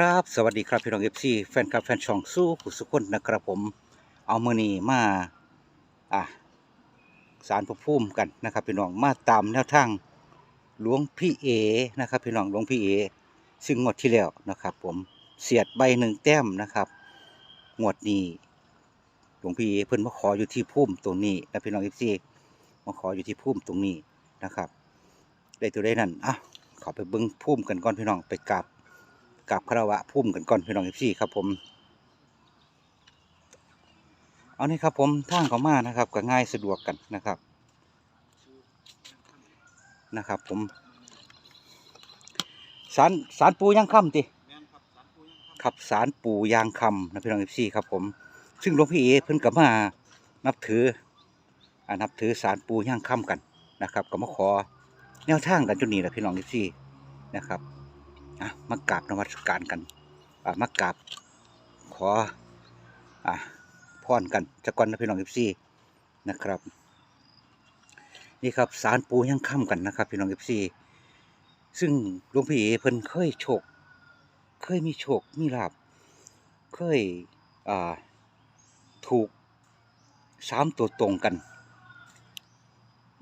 ครับ สวัสดีครับพี่น้องเอฟซีแฟนคลับแฟนช่องสู้ผู้สุคนนะครับผม เอามือนีมาอะสารพระภูมิกันนะครับพี่น้องมาตามแนวทางหลวงพี่เอนะครับพี่น้องหลวงพี่เอซึ่งงวดที่แล้วนะครับผมเสียดใบหนึ่งแต้มนะครับงวดนี้หลวงพี่เอเพิ่นมาขออยู่ที่ภูมิตรงนี้นะพี่น้องเอฟซีมาขออยู่ที่ภูมิตรงนี้นะครับ ได้ตัวได้นั่นอะขอไปเบิ้งภูมิกันก่อนพี่น้องไปกราบ กับคารวะพุ่มกันก่อนพี่น้องเอฟซีครับผมเอานี่ครับผมทางเขามานะครับก็ง่ายสะดวกกันนะครับนะครับ ผมสารสารปูยางคำติครับสารปูยางคำนะพี่น้องเอฟซีครับผม ซึ่งหลวงพี่เอเพิ่นกับมานับถืออ่านับถือสารปูยางคำกันนะครับ ก็มาขอแนวทางกันจนนี้แหละพี่น้องเอฟซีนะครับ อะมากราบนวัตการกันอ่ามากราบขออะพรกันจากก่อนพี่น้องเอฟซีนะครับ นี่ครับสารปูยังค่ำกันนะครับ พี่น้องเอฟซีซึ่งหลวงพี่เพิ่นเคยโชค เคยมีโชคมีลาบเคยอ่าถูกสามตัวตรงกัน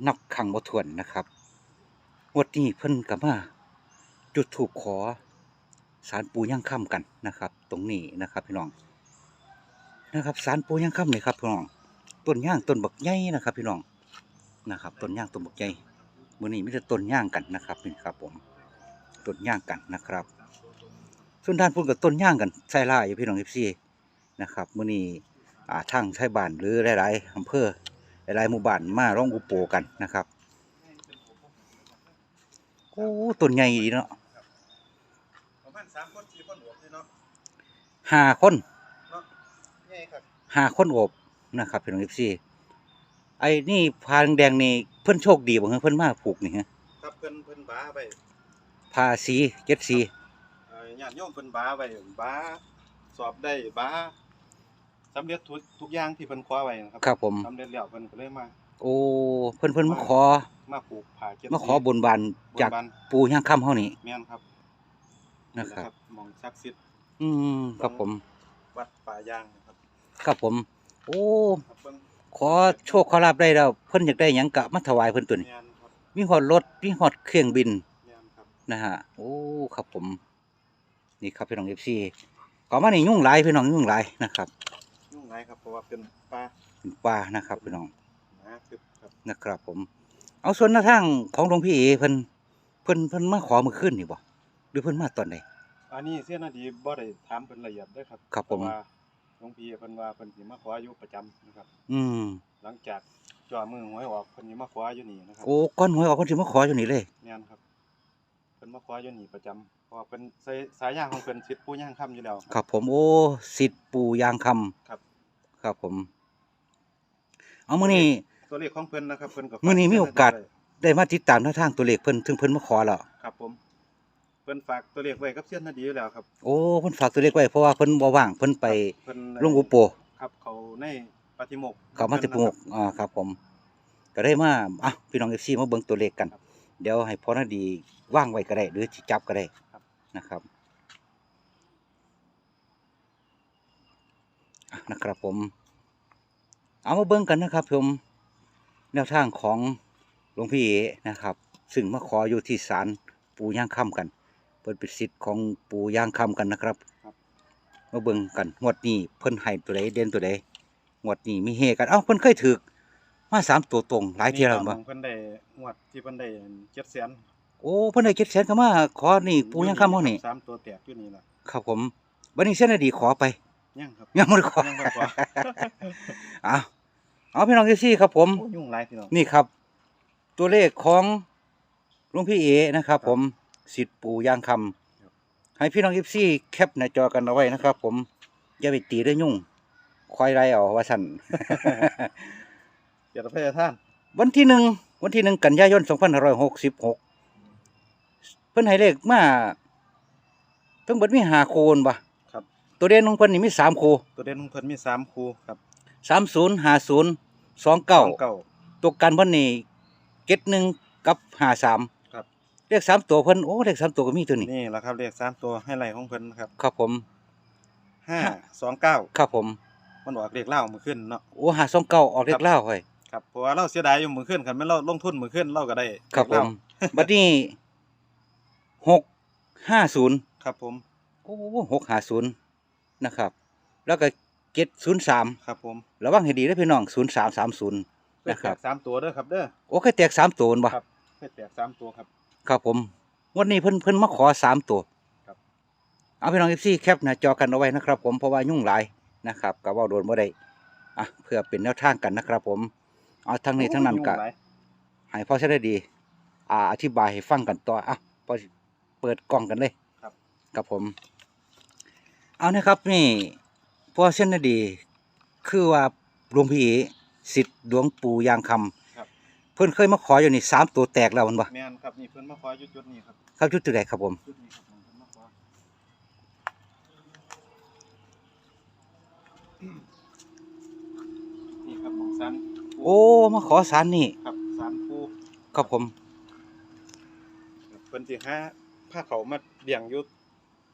นับครั้งบ่ถ้วนนะครับ งวดนี้เพิ่นกับมา จุดถูกขอสารปูย่างค่ำกันนะครับ ตรงนี้นะครับพี่น้องนะครับสารปูย่างค่ำเลยครับพี่น้องต้นย่างต้นบักใหญ่นะครับพี่น้องนะครับต้นย่างต้นบักใหญ่มือนี้ไมแต่ได้ต้นย่างกันนะครับนี่ครับผมต้นย่างกันนะครับ ส่วนด้านพุ่นกับต้นย่างกันใส่ล่าอยู่พี่น้องเอฟซีนะครับมือนี้อ่าทางใช้บ้านหรือหลายๆอำเภอหลายๆหมู่บ้านมาร้องอุปโปกันนะครับโอ้ต้นใหญ่ดีเนาะ ณสามคนสี่คนหัวนี่เนาะห้าคนเนาะง่ายครับห้าคนโอบนะครับพี่น้องเอฟซีไอ้นี่พาแดงๆนี่เพิ่นโชคดีบ่ฮะเพิ่นมาผูกนี่ฮะครับเพิ่นเพิ่นบ้าไปพาสีเจ็ดสีเอ่อญาติโยมเพิ่นบ้าไปบ้าสอบได้บ้าสำเร็จทุกทุกอย่างที่เพิ่นคว้าไว้นะครับครับผม สำเร็จแล้วเพิ่นก็เลยมา โอ้เพิ่นเพิ่นมาขอมาปลูกผ่าเจ็ดมาขอบนบานบนจากบานปูย่างค่ำเฮานี่แม่นครับ นะครับหมองศักดิ์สิทธิ์อืมครับผม วัดป่ายางนะครับ ครับผม โอ้ ครับเบิ่งขอโชคขอลาบได้แล้วเพิ่นอยากได้หยังกะมาถวายเพิ่นตัวนี้ แม่นครับมีฮอดรถมีฮอดเครื่องบิน แม่นครับนะฮะ โอ้ ครับผม นี่ครับพี่น้อง FC ก็มานี่ยุ่งหลายพี่น้องยุ่งหลายนะครับยุ่งหลายครับเพราะว่าเป็นป่าเป็นป่านะครับพี่น้อง หนาทึบครับนะครับผม เอาส่วนหน้าทางของหลวงพี่เอเพิ่นเพิ่นเพิ่นมาขอมือขึ้นนี่บ่ หรือเพิ่นมาตอนใด อันนี้เสี้ยนาดีบ่ได้ถามเพิ่นละเอียดเด้อครับครับผม เพาะว่าหลวงพี่เพิ่นว่าเพิ่นสิมาขออยู่ประจำนะครับ อืมหลังจากจ่อมือหวยออกเพิ่นสิมาขออยู่นี่นะครับโอ้ก้อนหวยออกเพิ่นสิมาขออยู่นี่เลย แม่นครับเพิ่นมาขออยู่นี่ประจำเพราะว่าเพิ่นใส่สายยางของเพิ่นสิทธิ์ปู่ย่างค่ำอยู่แล้ว ครับผมโอ้สิทธิ์ปู่ยางคำครับ ครับผม เอามื้อนี้ ตัวเลขของเพิ่นนะครับเพิ่นก็มื้อนี้มีโอกาส ได้มาติดตามหน้าทางตัวเลขเพิ่นถึงเพิ่นมาขอแล้ว ครับผม เพิ่นฝากตัวเลขไว้กับเสี้ยนนาดีอยู่แล้วครับโอ้เพิ่นฝากตัวเลขไว้เพราะว่าเพิ่นบ่ว่างเพิ่นไปเพิ่นลงอุโปครับเขาในปฏิโมกข์เขามาติปงกอ่าครับผม ก็ได้มาอะพี่น้อง FC มาเบิ่งตัวเลขกัน เดี๋ยวให้พ่อนาดีว่างไว้ก็ได้ หรือสิจับก็ได้นะครับอะนะครับผม เอามาเบิ่งกันนะครับผมแนวทางของหลวงพี่เอนะครับ ซึ่งมาขออยู่ที่ศาลปู่ย่างค่ำกัน เพิ่นเป็นสิทธิ์ของปู่ย่างค่ำกันนะครับมาเบิ่งกันงวดนี้เพิ่นให้ตัวใดเด่นตัวใดงวดนี้มีเฮกันเอ้าเพิ่นเคยถือมาสามตัวตรงหลายเที่ยแล้วนี่บ่ตามของเพิ่นได้งวดที่เพิ่นได้700,000โอ้เพิ่นได้เก็บแสนก็มาขอนี่ปู่ย่างค่ำเฮานี่สามตัวแตกอยู่นี่ล่ะครับผมบัดนี้เส้นอดีขอไปยังครับยังบ่ได้ขอยังบ่ได้ขอเอาเอาพี่น้องที่ซี่ครับ ผมโอ้ยุ่งหลายพี่น้องนี่ครับ ตัวเลขของหลวงพี่เอนะครับ ผม สิทธิ์ปู่ย่างคำให้พี่น้องยิปซี่แคปหน้าจอกันเอาไว้นะครับ ผมอย่าไปตีด้วยยุ่งคอยไรเอาว่าสั่นเดี๋ยวพระท่านวันที่หนึ่งวันที่หนึ่งกันยายนสองพันห้าร้อยหกสิบหกเพิ่นให้เลขมาทั้งหมดมีหาโคนปะครับ ตัวเด่นของเพิ่นนี่มีสามโคตัวเด่นของเพิ่นมีสามคู่ครับสามศูนย์ห้าศูนย์สองเก้าเก้าตัวกันเพิ่นนี่เก็ดหนึ่งกับห้าสามครับ เเลขสามตัวเพิ่นโอ้เลขสามตัวก็มีตัวนี้นี่แหละครับเลขสามตัวให้ไหลของเพิ่นนะครับครับผมห้าสองเก้าครับผมมันออกเลขเล่ามือขึ้นเนาะโอ้หาสองเก้าออกเลครัขบเล่าวเฮ้ยครับเพราะว่าเราเสียดายอยู่มือขึ้นคันแม่นเราลงทุนมือขึ้นเราก็ได้ ครับผเลขมเล่าบัดนี้หกห้าศูนย์ครับผมโอ้หกห้าศูนย์นะครับ แล้วก็เจ็ดศูนย์สามครับผมระวังให้ดีนะพี่น้องศูนย์สามสามศูนย์เลขนะคแตรับกสามตัวเด้อครับเด้อโอ้เคยแตกสามตัวบ่ครับเลขแตกสามตัวครับ ครับผมวันนี้เพิ่นเพิ่นมาขอสามตัวครับ เอาพี่น้องเอฟซีแคปหน้าจอกันเอาไว้นะครับ ผมเพราะว่ายุ่งหลายนะครับก็เว่าโดนบ่ได้อะเพื่อเป็นแนวทางกันนะครับ ผมเอาทั้งนี้ทั้งนั้นก็โอ้ยยุ่หลายให้พ่อใช้ได้ดี อ่า อธิบายให้ฟังกันต่ออะพอเปิดกล้องกันเลยครับ ครับผม เอานะครับ นี่พ่อเส้นได้ดี คือว่าหลวงพี่สิทธิ์หลวงปู่ยางคำครับเพิ่นเคยมาขออยู่นี่สามตัวแตกแล้วมันบ่แม่นครับนี่เพิ่นมาขออยู่จุดนี้ครับครับจุดตัวใดครับผมจุดนี้ครับผมเพิ่นมาขอนี่ครับหมองสันโอ้มาขอสารนี่ครับสารปูครับผมเพิ่นสิหาผ้าเขาวมาเลี้ยงอยู่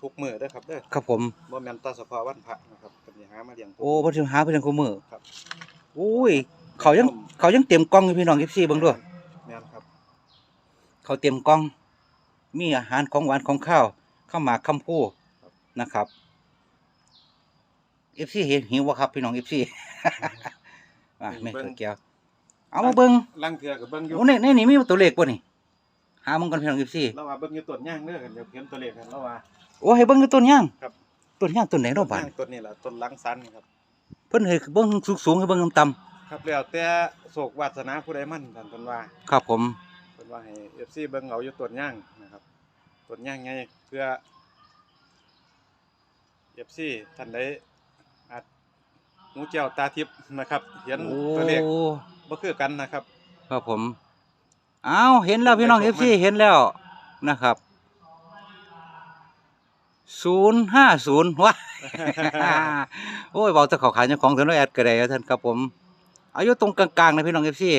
ทุกมื้อเด้อครับเด้อครับผมบ่แม่นแตาเฉพาะวันพระนะครับเพิ่นสิหามาเลี้ยงทุกโอ้เพิ่นสิหาเพิ่นคู่มือครับโอ้ย เขายังเขายังเต็มกล่องอยู่พี่น้อง14เบิ่งด้วยแม่นครับเขาเต็มกล่อง มีอาหารของหวานของข้าวข้าวหมากคำพูนะครับ FC เห็นหิวบ่ครับพี่น้อง FC อะไม่เคยเกี่ยวเอามาเบิ่งลังเทื่อก็เบิ่งอยู่โอ้ในในนี่มีตัวเลขบ่นี่หามันกันพี่น้อง FC เราว่าเบิ่งอยู่ต้นย่างเด้อกันเดี๋ยวเขียนตัวเลขกันเราว่าโอ้ให้เบิ่งอยู่ต้นย่างครับต้นย่างต้นไหนเนาะบาดย่างต้นนี้ล่ะต้นลังสันนี่ครับ เพิ่นให้เบิ่งสูงๆให้เบิ่งต่ำ ครับแล้วแต่โศกวาสนาผู้ใดมั่นท่านเพิ่นว่าๆครับผม เพิ่นว่าให้ FC เบิ่งเอาอยู่ต้นย่างนะครับต้นย่างไงเพื่อ FC ท่านใดอาจหูเจ้าตาทิพย์นะครับ เห็นโอ้ ตัวเลขบ่คือกันนะครับ ครับผม อ้าวเห็นแล้วพี่น้องไปเอพฟบซีมันเห็นแล้วนะครับ ศูนย์ห้าศูนย์วะ โอ้ยบอกจะเขาขายเจ้าของถนนแอดก็ได้ท่านครับผม อายุตรงกลางๆนะพี่น้องเอฟซี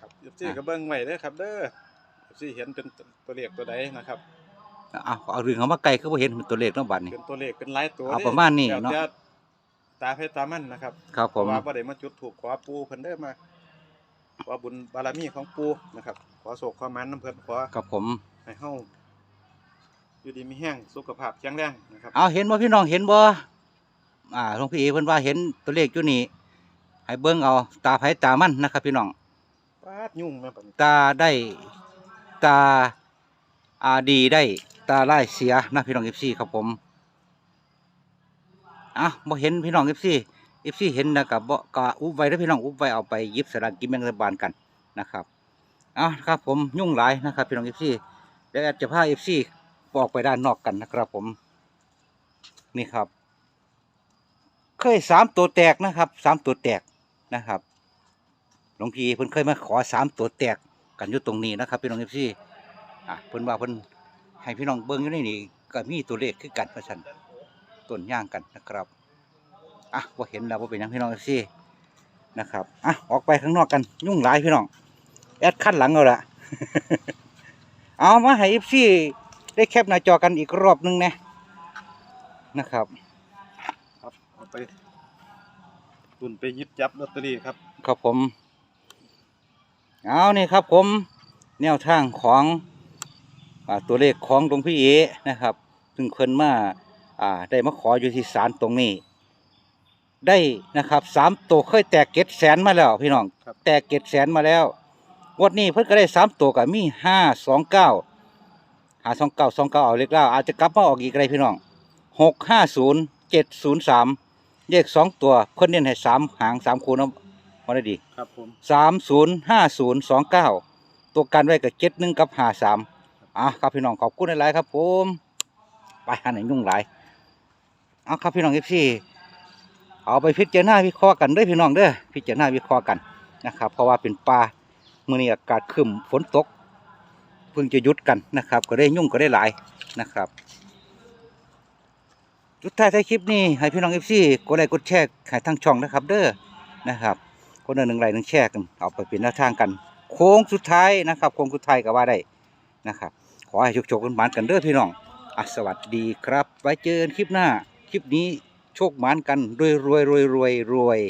ครับ FC ก็เบิ่งไว้เด้อครับ เด้อ FC เห็นเป็นตัวเลขตัวใดนะครับเอาเอาเรื่องเขามาไกลคือบ่เห็นเป็นตัวเลขเนาะบัดนี้เป็นตัวเลขเป็นหลายตัวเอาด้ประมาณนี้แล้วเนาะแต่ตาเพชรตามันนะครับครับเพผมราะว่าบ่ได้มาจุดถูกขอปูเพิ่นเด้อมาขอบุญบารมีของปูนะครับ ขอโศกขอมันน้ำเพิ่นขอครับผมให้เฮาอยู่ดีมีแห้งสุขภาพแข็งแรงนะครับเอาเห็นบ่พี่น้องเห็นบ่อ่าหลวงพี่เอเพิ่นว่าเห็นตัวเลขอยู่นี่ ให้เบิ่งเอาตาไผตามันนะครับพี่น้องปาดยุ่งแม่ปานนี้ตาได้ตาอาดีได้ตาไล่เสียนะพี่น้องเอฟซีครับผมอะบ่เห็นพี่น้องเอฟซีเอฟซีเห็นนะกับบ่ก็อุบไว้แล้วพี่น้องอุบไว้เอาไปหยิบสลากกินแบ่งรัฐบาลกันนะครับเอะครับผมยุ่งหลายนะครับพี่น้องเอฟซีเดี๋ยวแอดจะพาเอฟซีออกไปด้านนอกกันนะครับผมนี่ครับ เคยสามตัวแตกนะครับสามตัวแตก นะครับหลวงพี่เพิ่นเคยมาขอสามตัวแตกกันอยู่ตรงนี้นะครับพี่น้องเอฟซีอะเพิ่นว่าเพิ่นให้พี่น้องเบิ่งอยู่ในนี่ก็มีตัวเลขคือกันว่าซั่นต้นย่างกันนะครับอะบ่าเห็นแล้วบ่เป็นยังพี่น้องเอฟซีนะครับอะออกไปข้างนอกกันยุ่งหลายพี่น้องแอดขั้นหลังเอาละเอามาให้เอฟซีได้แคปหน้าจอกันอีกรอบหนึงนะนะครับครับเอาไป ตุนไปหยิบจับลอตเตอรี่ครับ ครับผม เอานี่ครับผม แนวทางของอาตัวเลขของหลวงพี่เอนะครับ ซึ่งเพิ่นมาอ่าได้มาขออยู่ที่ศาลตรงนี้ ได้นะครับสามตัวเคยแตกเก็ดแสนมาแล้วพี่น้อง ครับ แตกเก็ดแสนมาแล้วงวันนี้เพิ่นก็ได้สามตัวกับมีห้าสองเก้าหาสองเก้าสองเก้าเอาเลขเล่าอาจจะกลับมาออกอีกอะไรพี่น้องหกห้าศูนย์เจ็ดศูนย์สาม เลขสองตัวเพิ่นเน้นให้สามหางสามคูเนาะมาได้ดีครับผมสามศูนย์ห้าศูนย์สองเก้าตัวกันไว้กับเจ็ดหนึ่งกับห้าสามอะครับพี่น้องขอบคุณหลายๆครับผมไปหันไหนยุ่งหลายเอาครับพี่น้องเอฟซีเอาไปพิจารณาวิเคราะห์กันเด้อพี่น้องเด้อพิจารณาวิเคราะห์กันนะครับ เพราะว่าเป็นปลาเมื่อนี้อากาศครึมฝนตกเพิ่งจะหยุดกันนะครับ ก็ได้ยุ่งก็ได้หลายนะครับ สุดท้ายท้ายคลิปนี้ให้พี่น้องเอฟซีกดไลค์กดแชร์ให้ทั้งช่องนะครับ เด้อนะครับคนหนึ่งไลค์หนึ่งแชร์กันเอาไปเป็นแนวทางกัน โค้งสุดท้ายนะครับโค้งสุดท้ายก็ว่าได้นะครับ ขอให้โชคๆกันหมานกันเด้อพี่น้องอสวัสดีครับ ไว้เจอกันคลิปหน้า คลิปนี้โชคหมานกันรวยรวยรวยรวยรวย